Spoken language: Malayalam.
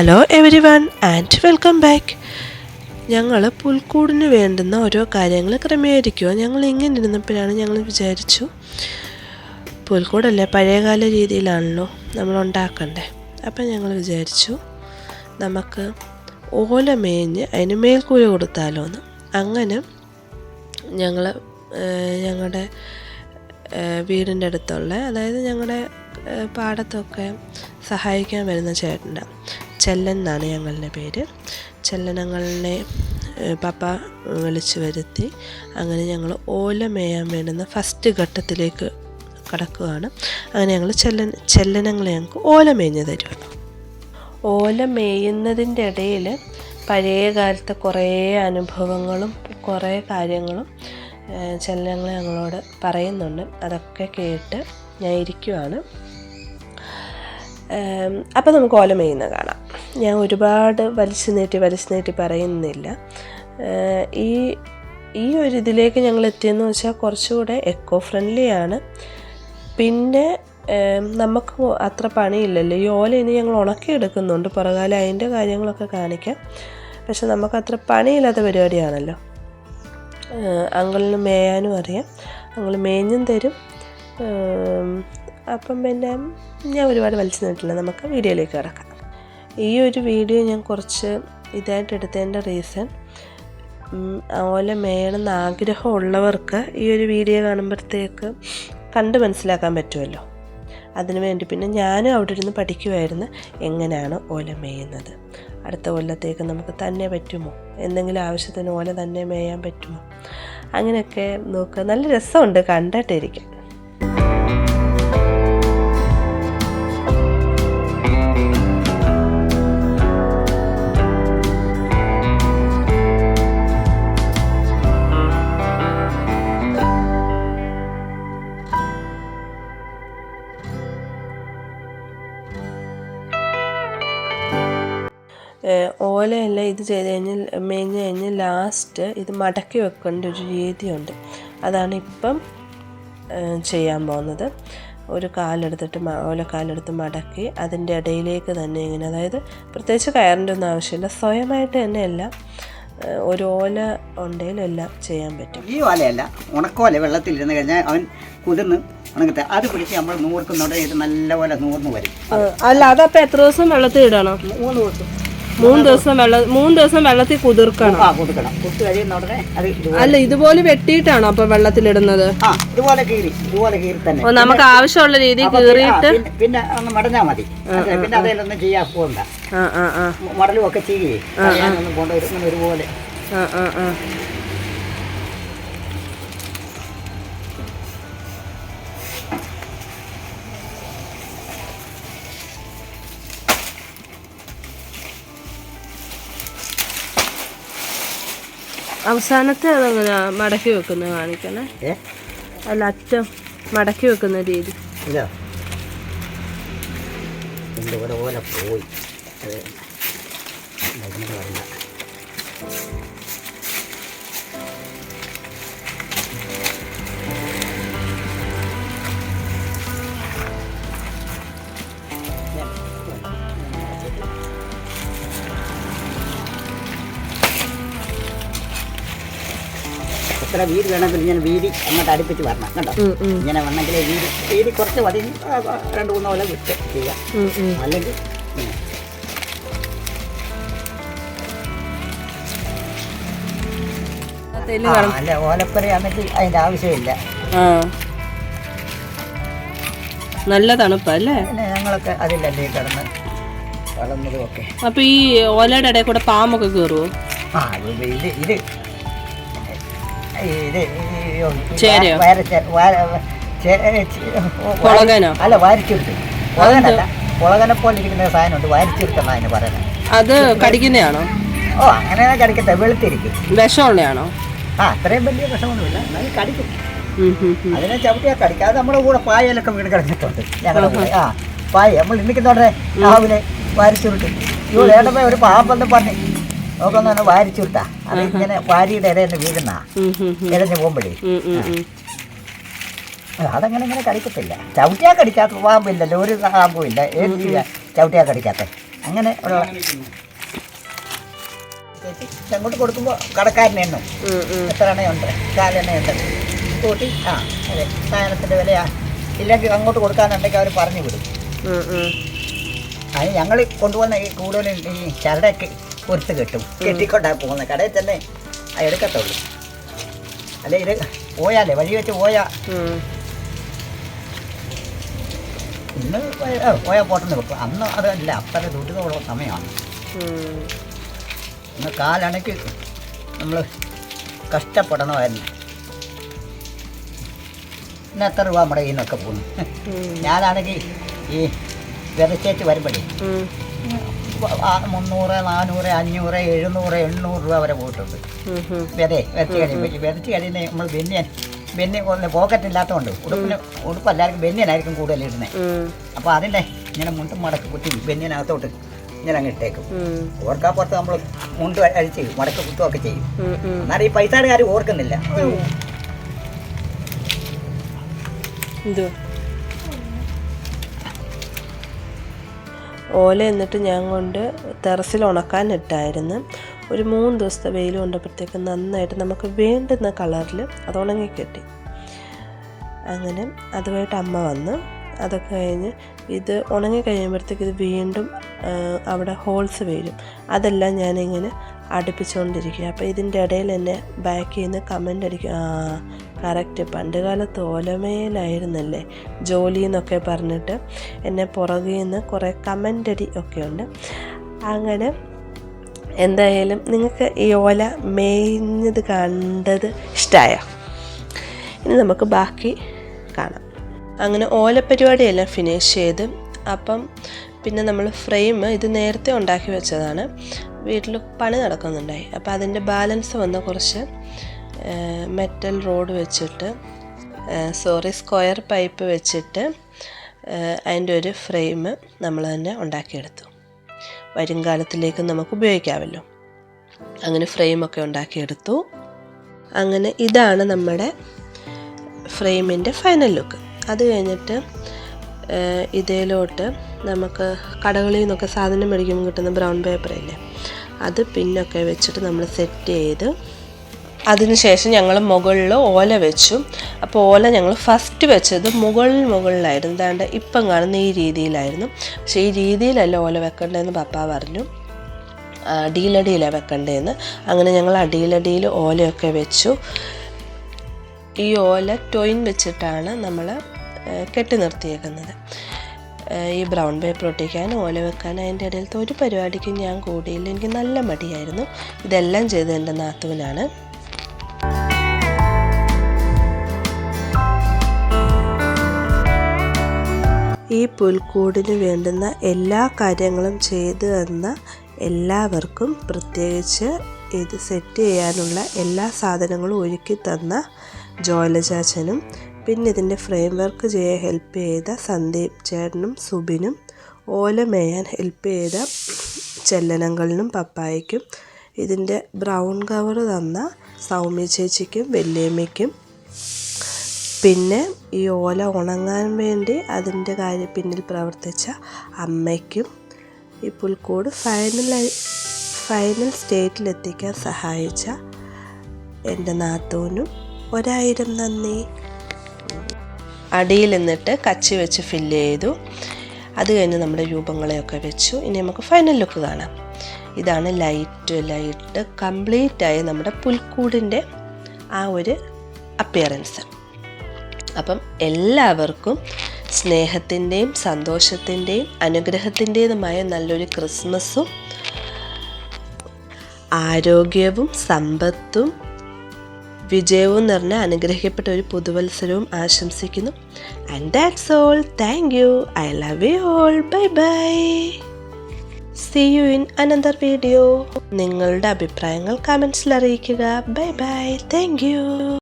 Hello everyone and welcome back ഞങ്ങൾ പുൽക്കൂടിന് വേണ്ടുന്ന ഓരോ കാര്യങ്ങൾ ക്രമീകരിക്കുക ഞങ്ങൾ ഇങ്ങനെ ഇരുന്നപ്പോഴാണ് ഞങ്ങൾ വിചാരിച്ചു പുൽക്കൂടല്ലേ പഴയകാല രീതിയിലാണല്ലോ നമ്മൾ ഉണ്ടാക്കണ്ടേ. അപ്പം ഞങ്ങൾ വിചാരിച്ചു നമുക്ക് ഓല മേഞ്ഞ് അതിന് മേൽക്കൂര കൊടുത്താലോ എന്ന് അങ്ങനെ ഞങ്ങൾ ഞങ്ങളുടെ വീടിന്റെ അടുത്തുള്ള അതായത് ഞങ്ങളുടെ പാടത്തൊക്കെ സഹായിക്കാൻ വരുന്ന ചേട്ടന്റെ ചെല്ലൻ എന്നാണ് ഞങ്ങളുടെ പേര്. ചെല്ലനങ്ങളെ പപ്പ വിളിച്ചു വരുത്തി. അങ്ങനെ ഞങ്ങൾ ഓല മേയാൻ വേണ്ടുന്ന ഫസ്റ്റ് ഘട്ടത്തിലേക്ക് കടക്കുകയാണ്. അങ്ങനെ ഞങ്ങൾ ചെല്ലൻ ചെല്ലനങ്ങളെ ഞങ്ങൾക്ക് ഓല മേഞ്ഞ് തരും ഓല മേയുന്നതിന്റെ ഇടയിൽ പഴയ കാലത്തെ കുറേ അനുഭവങ്ങളും കുറേ കാര്യങ്ങളും ചെല്ലനങ്ങളെ ഞങ്ങളോട് പറയുന്നുണ്ട്. അതൊക്കെ കേട്ട് ഞാൻ ഇരിക്കുവാണ്. അപ്പോൾ നമുക്ക് ഓല കാണാം. ഞാൻ ഒരുപാട് വലിച്ചു നീട്ടി വലിച്ചു നീട്ടി പറയുന്നില്ല. ഈ ഈ ഒരു ഇതിലേക്ക് ഞങ്ങൾ എത്തിയെന്ന് വെച്ചാൽ കുറച്ചുകൂടെ എക്കോ ഫ്രണ്ട്ലി ആണ്. പിന്നെ നമുക്ക് അത്ര പണിയില്ലല്ലോ. ഈ ഓല ഇനി ഞങ്ങൾ ഉണക്കി ഉണക്കിയെടുക്കുന്നുണ്ട് പുറകാലം അതിന്റെ കാര്യങ്ങളൊക്കെ കാണിക്കാം. പക്ഷെ നമുക്ക് അത്ര പണിയില്ലാത്ത പരിപാടിയാണല്ലോ. അങ്കിളിന് മേയാനും അറിയാം. അങ്കിൾ മേഞ്ഞും തരും. അപ്പം പിന്നെ ഞാൻ ഒരുപാട് വലിച്ചു നീട്ടില്ല. നമുക്ക് വീഡിയോയിലേക്ക് കിടക്കാം. ഈ ഒരു വീഡിയോ ഞാൻ കുറച്ച് ഇതായിട്ട് എടുത്തതിന്റെ റീസൺ ഓല മേയണമെന്ന് ആഗ്രഹമുള്ളവർക്ക് ഈ ഒരു വീഡിയോ കാണുമ്പോഴത്തേക്ക് കണ്ട് മനസ്സിലാക്കാൻ പറ്റുമല്ലോ. അതിനു വേണ്ടി പിന്നെ ഞാനും അവിടെ ഇരുന്ന് പഠിക്കുമായിരുന്നു എങ്ങനെയാണ് ഓല മേയുന്നത്. അടുത്ത കൊല്ലത്തേക്ക് നമുക്ക് തന്നെ പറ്റുമോ? എന്തെങ്കിലും ആവശ്യത്തിന് ഓല തന്നെ മേയാൻ പറ്റുമോ? അങ്ങനെയൊക്കെ നോക്കുക. നല്ല രസമുണ്ട് കണ്ടിട്ടിരിക്കാൻ. ഓലയെല്ലാം ഇത് ചെയ്ത് കഴിഞ്ഞാൽ മേഞ്ഞ് കഴിഞ്ഞ് ലാസ്റ്റ് ഇത് മടക്കി വെക്കേണ്ട ഒരു രീതിയുണ്ട്. അതാണ് ഇപ്പം ചെയ്യാൻ പോകുന്നത്. ഒരു കാലെടുത്തിട്ട് ഓലക്കാലെടുത്ത് മടക്കി അതിന്റെ ഇടയിലേക്ക് തന്നെ ഇങ്ങനെ അതായത് പ്രത്യേകിച്ച് കയറിന്റെ ഒന്നും ആവശ്യമില്ല. സ്വയമായിട്ട് തന്നെ എല്ലാം ഒരു ഓല ഉണ്ടെങ്കിലെല്ലാം ചെയ്യാൻ പറ്റും. ഈ ഓലയല്ല ഉണക്കോല വെള്ളത്തിലിരുന്ന് കഴിഞ്ഞാൽ അവൻ കുതിർന്ന് ഉണങ്ങത്തെ. അത് പിടിച്ച് നമ്മൾ നൂർക്കുന്നോടെ ഇത് നല്ലപോലെ നൂർന്ന് വരും. അല്ല അതപ്പോൾ എത്ര ദിവസം വെള്ളത്തിൽ ഇടണം? മൂന്ന് ദിവസം. മൂന്ന് ദിവസം വെള്ള മൂന്ന് ദിവസം വെള്ളത്തിൽ കുതിർക്കണം. ആ കൊടുക്കണം കുത്തി കഴിയുന്ന ഉടനെ അത് ഇതുപോലെ അല്ല ഇതുപോലെ വെട്ടിയിട്ടാണോ അപ്പൊ വെള്ളത്തിലിടുന്നത്? ആ ഇതുപോലെ കീറി ഇതുപോലെ കീറി തന്നെ. ഓ നമുക്ക് ആവശ്യമുള്ള രീതിയിൽ അപ്പൊ പിന്നെ- ആ, കീറിയിട്ട് പിന്നെ- പിന്നെ ഒന്ന് മടഞ്ഞാൽ മതി. അതെ, പിന്നെ അതിലൊന്നും ചെയ്യാൻ പോകണ്ട ആ ആ ആ. മടലും ഒക്കെ ചെയ്യേ ഞാനൊന്നും കൊണ്ടുവരും ഇങ്ങനെ ഒരുപോലെ. ആ ആ ആ. അവസാനത്തെ അതെങ്ങനെയാ മടക്കി വെക്കുന്നത് കാണിക്കണേ. അല്ല അറ്റം മടക്കി വെക്കുന്ന രീതി. പോയി. എത്ര വീട് വേണമെങ്കിലും ഇങ്ങനെ വീതി അങ്ങോട്ട് അടുപ്പിച്ച് വരണം ഉം, ഇങ്ങനെ വന്നെങ്കിൽ വീതി വീതി കുറച്ച് മതി. ആ, രണ്ട് മൂന്ന് പോലെ വിട്ട് ചെയ്യാം. അല്ലെങ്കിൽ അല്ല ഓലപ്പരയാണെങ്കിൽ അതിന്റെ ആവശ്യമില്ല. നല്ല തണുപ്പല്ലേ ഞങ്ങളൊക്കെ അതിലല്ലേ കിടന്ന് വളർന്നതും ഒക്കെ. അപ്പൊ ഈ ഓലയുടെ ഇടയിൽ കൂടെ പാമ്പൊക്കെ കയറുമോ ആ ഇത് ഇത് ഇത് അല്ല വാരിച്ചിരുത്ത് പുളകനല്ല. കുളകനെ പോലെ ഇരിക്കുന്ന സാധനമുണ്ട്. വാരിച്ചിരുത്തെന്നാണ് അതിന് പറയുന്നത്. അത് കടിക്കുന്നതാണോ ഓ അങ്ങനെ കടിക്കട്ടെ. വെളുത്തിരിക്കും. വിഷമുള്ളതാണോ ആ അത്രയും വലിയ വിഷമൊന്നുമില്ല. എന്നാലും കടിക്കും. അതിനെ ചവിട്ടിയാൽ കടിക്കും. അത് നമ്മുടെ കൂടെ പായലൊക്കെ വീട് കിടന്നിട്ടുണ്ട്. ഞങ്ങളുടെ കൂടെ. ആ പായ. നമ്മൾ ഇന്നിക്കുന്നോടെ രാവിലെ വാരിച്ചുരുട്ടി. ഇവിടെ ഏട്ടപ്പോ ഒരു പാമ്പെന്ന് പറഞ്ഞ് നോക്കുന്ന വാരിച്ചുരുട്ടാ അത് ഇങ്ങനെ വാരിയുടെ ഇടയിൽ വീഴുന്ന. ഇരഞ്ഞു. പോകുമ്പോഴേ. അതങ്ങനെ ഇങ്ങനെ കടിക്കത്തില്ല ചവിട്ടിയാ കടിക്കാത്ത പാമ്പില്ലല്ലോ ഒരു പാമ്പും ഇല്ല. ഏത് ചവിട്ടിയാ കടിക്കാത്ത അങ്ങനെ ഉള്ള അങ്ങോട്ട് കൊടുക്കുമ്പോൾ കടക്കാരൻ എണ്ണും. എത്ര എണ്ണയുണ്ട്? കാലെണ്ണയുണ്ട് കൂട്ടി. ആ അതെ. സാധനത്തിന്റെ വിലയാ. ഇല്ലെങ്കിൽ അങ്ങോട്ട് കൊടുക്കാന്നുണ്ടെങ്കിൽ അവർ പറഞ്ഞു വിടും. അത്. അതിന് ഞങ്ങൾ കൊണ്ടുവന്ന ഈ കൂടുതലും ഈ ചരടൊക്കെ പൊരുത്ത് കെട്ടും. കെട്ടിക്കൊണ്ടാ പോകുന്നത് കടയിൽ തന്നെ ആ എടുക്കത്തുള്ളൂ. അല്ലെ ഇത് പോയാലേ വഴി വെച്ച് പോയാ. ഇന്ന് പോയാൽ പോട്ടെന്ന് വെക്കും. അന്ന് അതല്ല അത്ര ദുരിതമുള്ള സമയമാണ്. ഇന്ന് കാലണക്ക് നമ്മൾ കഷ്ടപ്പെടണമായിരുന്നു. ഇന്ന് എത്ര രൂപ നമ്മുടെ കയ്യിൽ നിന്നൊക്കെ പോകുന്നു ഞാനാണെങ്കിൽ ഈ വിതച്ചേറ്റ് വരുമ്പോഴേ മുന്നൂറ് നാനൂറ് അഞ്ഞൂറ് എഴുന്നൂറ് എണ്ണൂറ് രൂപ വരെ പോയിട്ടുണ്ട്. വിത വിതച്ച് കഴിയുമ്പോൾ വിതച്ച് കഴിയുന്ന നമ്മൾ ബെന്നിയൻ ബെന്നി ഒന്ന് പോക്കറ്റ് ഇല്ലാത്തതുകൊണ്ട് ഉടുപ്പിന് ഉടുപ്പ് എല്ലാവർക്കും ബെന്നിയനായിരിക്കും കൂടുതൽ ഇടുന്നത്. അപ്പോൾ അതിന്റെ ഇങ്ങനെ മുണ്ടും മടക്ക് കുത്തി ബെന്യനകത്തോട്ട് ഇങ്ങനെ അങ്ങ് ഇട്ടേക്കും. ഓർക്കാപ്പുറത്ത് നമ്മൾ മുണ്ട് അഴിച്ച് മടക്ക് കുത്തുകയൊക്കെ ചെയ്യും. എന്നാൽ ഈ പൈസയുടെ കാര്യം ഓർക്കുന്നില്ല ഇത് ഓല എന്നിട്ട് ഞാൻ കൊണ്ട് ടെറസിൽ ഉണക്കാൻ ഇട്ടായിരുന്നു. ഒരു മൂന്ന് ദിവസത്തെ വെയിൽ കൊണ്ടപ്പോഴത്തേക്ക് നന്നായിട്ട് നമുക്ക് വേണ്ടുന്ന കളറിൽ അത് ഉണങ്ങി കിട്ടി. അങ്ങനെ അതുമായിട്ട് അമ്മ വന്ന് അതൊക്കെ കഴിഞ്ഞ് ഇത് ഉണങ്ങി കഴിയുമ്പോഴത്തേക്ക് ഇത് വീണ്ടും അവിടെ ഹോൾസ് വരും. അതെല്ലാം ഞാനിങ്ങനെ അടുപ്പിച്ചുകൊണ്ടിരിക്കുക. അപ്പോൾ ഇതിന്റെ ഇടയിൽ എന്നെ ബാക്കിൽ നിന്ന് കമന്റ് അടിക്കുക ആ കറക്റ്റ് പണ്ട് കാലത്ത് ഓലമേലായിരുന്നല്ലേ? ജോലി എന്നൊക്കെ പറഞ്ഞിട്ട് എന്നെ പുറകിൽ നിന്ന് കുറേ കമന്റ് അടി ഒക്കെ ഉണ്ട്. അങ്ങനെ എന്തായാലും നിങ്ങൾക്ക് ഈ ഓല മേഞ്ഞത് കണ്ടത് ഇഷ്ടമായോ ഇനി നമുക്ക് ബാക്കി കാണാം. അങ്ങനെ ഓല പരിപാടിയെല്ലാം ഫിനിഷ് ചെയ്ത് അപ്പം പിന്നെ നമ്മൾ ഫ്രെയിം ഇത് നേരത്തെ ഉണ്ടാക്കി വെച്ചതാണ്. വീട്ടിൽ പണി നടക്കുന്നുണ്ടായി. അപ്പോൾ അതിന്റെ ബാലൻസ് വന്ന കുറച്ച് മെറ്റൽ റോഡ് വെച്ചിട്ട് സോറി സ്ക്വയർ പൈപ്പ് വെച്ചിട്ട് അതിന്റെ ഒരു ഫ്രെയിം നമ്മൾ തന്നെ ഉണ്ടാക്കിയെടുത്തു. വരും കാലത്തിലേക്ക് നമുക്ക് ഉപയോഗിക്കാമല്ലോ. അങ്ങനെ ഫ്രെയിമൊക്കെ ഉണ്ടാക്കിയെടുത്തു. അങ്ങനെ ഇതാണ് നമ്മുടെ ഫ്രെയിമിന്റെ ഫൈനൽ ലുക്ക് അത് കഴിഞ്ഞിട്ട് ഇതിലോട്ട് നമുക്ക് കടകളിൽ നിന്നൊക്കെ സാധനം മേടിക്കുമ്പോൾ കിട്ടുന്ന ബ്രൗൺ പേപ്പർ അല്ലേ അത് പിന്നൊക്കെ വെച്ചിട്ട് നമ്മൾ സെറ്റ് ചെയ്ത് അതിനുശേഷം ഞങ്ങൾ മുകളിൽ ഓല വെച്ചു. അപ്പോൾ ഓല ഞങ്ങൾ ഫസ്റ്റ് വെച്ചത് മുകളിൽ മുകളിലായിരുന്നു. ദാണ്ട് ഇപ്പം കാണുന്ന ഈ രീതിയിലായിരുന്നു. പക്ഷേ ഈ രീതിയിലല്ല ഓല വെക്കേണ്ടതെന്ന് പപ്പ പറഞ്ഞു. അടിയിലടിയിലാണ് വെക്കേണ്ടതെന്ന് അങ്ങനെ ഞങ്ങൾ അടിയിലടിയിൽ ഓലയൊക്കെ വെച്ചു. ഈ ഓല ടൊയിൻ വെച്ചിട്ടാണ് നമ്മൾ കെട്ടി നിർത്തിയേക്കുന്നത്. ഈ ബ്രൗൺ പേപ്പർ ഒട്ടിക്കാൻ ഓല വെക്കാൻ അതിന്റെ ഇടയിലത്തെ ഒരു പരിപാടിക്കും ഞാൻ കൂടിയില്ല. എനിക്ക് നല്ല മടിയായിരുന്നു. ഇതെല്ലാം ചെയ്തത് എന്റെ നാത്തുവിനാണ്. ഈ പുൽക്കൂടിന് വേണ്ടുന്ന എല്ലാ കാര്യങ്ങളും ചെയ്തു തന്ന എല്ലാവർക്കും പ്രത്യേകിച്ച് ഇത് സെറ്റ് ചെയ്യാനുള്ള എല്ലാ സാധനങ്ങളും ഒരുക്കി തന്ന ജോലചാച്ചനും പിന്നെ ഇതിന്റെ ഫ്രെയിം വർക്ക് ചെയ്യാൻ ഹെൽപ്പ് ചെയ്ത സന്ദീപ് ചേട്ടനും സുബിനും ഓല മേയാൻ ഹെൽപ്പ് ചെയ്ത ചെല്ലനങ്ങളിനും പപ്പായയ്ക്കും ഇതിന്റെ ബ്രൗൺ കവർ തന്ന സൗമ്യ ചേച്ചിക്കും വല്യമ്മയ്ക്കും. പിന്നെ ഈ ഓല ഉണങ്ങാൻ വേണ്ടി അതിന്റെ കാര്യം പിന്നിൽ പ്രവർത്തിച്ച അമ്മയ്ക്കും ഈ പുൽക്കൂട് ഫൈനലായി ഫൈനൽ സ്റ്റേറ്റിലെത്തിക്കാൻ സഹായിച്ച എന്റെ നാത്തൂനും. ഒരായിരം നന്ദി. അടിയിൽ നിന്നിട്ട് കച്ചി വെച്ച് ഫില്ല് ചെയ്തു. അത് കഴിഞ്ഞ് നമ്മുടെ രൂപങ്ങളെയൊക്കെ വെച്ചു. ഇനി നമുക്ക് ഫൈനൽ ലുക്ക് കാണാം. ഇതാണ് ലൈറ്റ് ലൈറ്റ് കംപ്ലീറ്റ് ആയി നമ്മുടെ പുൽക്കൂടിന്റെ ആ ഒരു അപ്പിയറൻസ് അപ്പം എല്ലാവർക്കും സ്നേഹത്തിന്റെയും സന്തോഷത്തിന്റെയും അനുഗ്രഹത്തിന്റെതുമായ നല്ലൊരു ക്രിസ്മസും ആരോഗ്യവും സമ്പത്തും വിജയവും നിറഞ്ഞ അനുഗ്രഹിക്കപ്പെട്ട ഒരു പുതുവത്സരവും ആശംസിക്കുന്നു. And that's all thank you I love you all bye bye see you in another video നിങ്ങളുടെ അഭിപ്രായങ്ങൾ കമൻസിൽ അറിയിക്കുക. Bye bye thank you